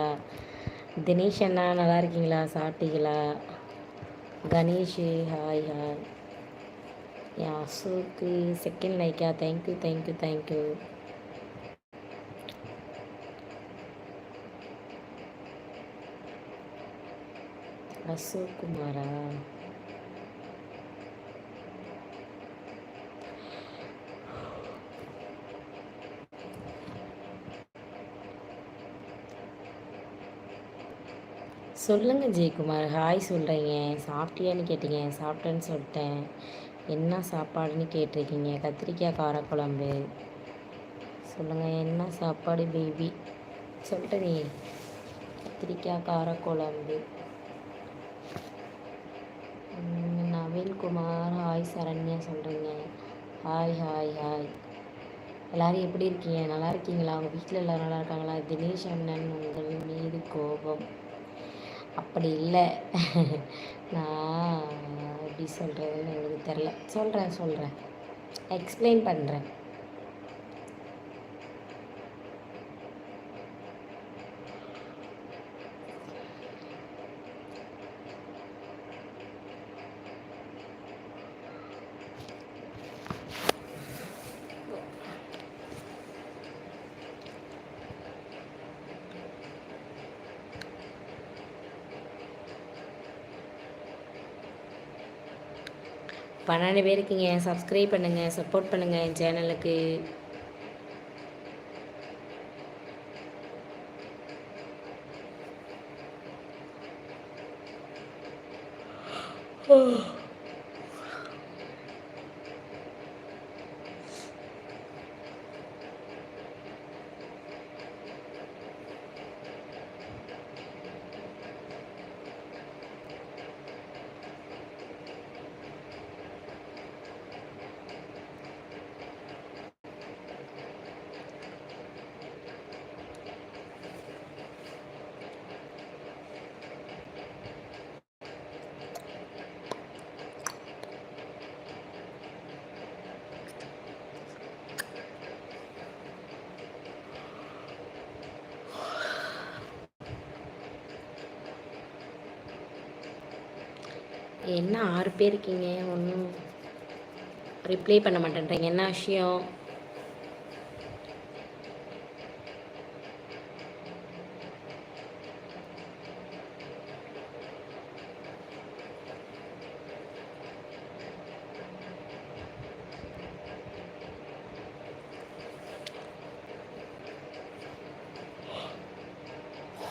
இருக்கீங்களா? தினேஷ் அண்ணா நல்லா இருக்கீங்களா? சாப்பிட்டீங்களா? கணேஷ் ஹாய் ஹாய் யா அசோக்கு second Lyca thank you thank you thank you Ashok குமாரா சொல்லுங்கள் ஜெயக்குமார். ஹாய் சொல்கிறீங்க சாப்பிட்டியான்னு கேட்டீங்க. சாப்பிட்டேன்னு சொல்லிட்டேன். என்ன சாப்பாடுன்னு கேட்டிருக்கீங்க? கத்திரிக்காய் காரக்குழம்பு. சொல்லுங்கள் என்ன சாப்பாடு பேபி சொல்லிட்டேனே கத்திரிக்காய் காரக்குழம்பு. நவீன்குமார். ஹாய் சரண்யா சொல்கிறீங்க ஹாய் ஹாய் ஹாய். எல்லாரும் எப்படி இருக்கீங்க? நல்லா இருக்கீங்களா? உங்கள் வீட்டில் எல்லோரும் நல்லா இருக்காங்களா? தினேஷ் அண்ணன் உங்கள் மீது கோபம். அப்படி இல்லை. நான் எப்படி சொல்கிறதுன்னு எனக்கு தெரில சொல்கிறேன் சொல்கிறேன் எக்ஸ்பிளைன் பண்ணுறேன் பன்னெண்டு பேர் இருக்கீங்க சப்ஸ்கிரைப் பண்ணுங்கள் சப்போர்ட் பண்ணுங்கள் என் சேனலுக்கு என்ன ஆறு பேர் இருக்கீங்க? ஒன்றும் ரிப்ளை பண்ண மாட்டேன்றீங்க. என்ன விஷயம்?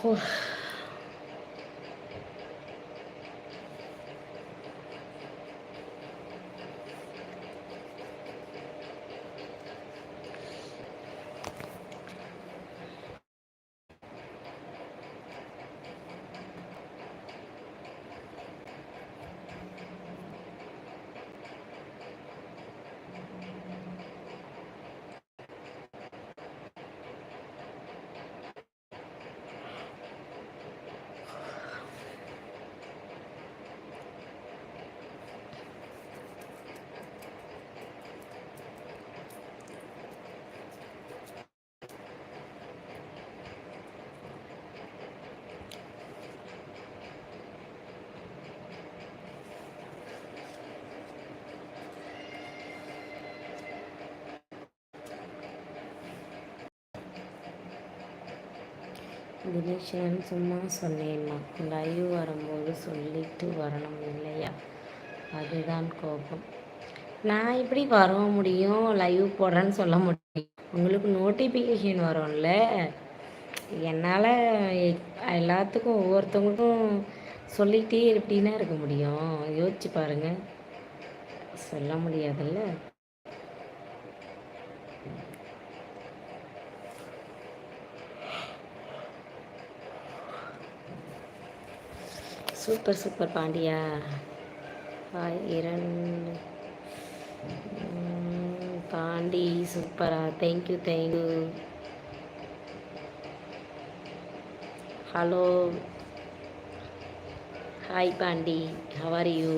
Oh. தினேஷன் சும்மா சொன்னேம்மா லைவ் வரும்போது சொல்லிட்டு வரணும் இல்லையா அதுதான் கோபம் நான் எப்படி வர முடியும் லைவ் போடுறேன்னு சொல்ல முடியும் உங்களுக்கு நோட்டிஃபிகேஷன் வரும்ல என்னால் எல்லாத்துக்கும் ஒவ்வொருத்தவங்களுக்கும் சொல்லிகிட்டே எப்படின்னா இருக்க முடியும் யோசிச்சு பாருங்கள் சொல்ல முடியாதுல்ல சூப்பர் சூப்பர் பாண்டியா. ஹாய் இரண்டு. பாண்டி சூப்பரா. Thank you thank you hello hi Pandi. How are you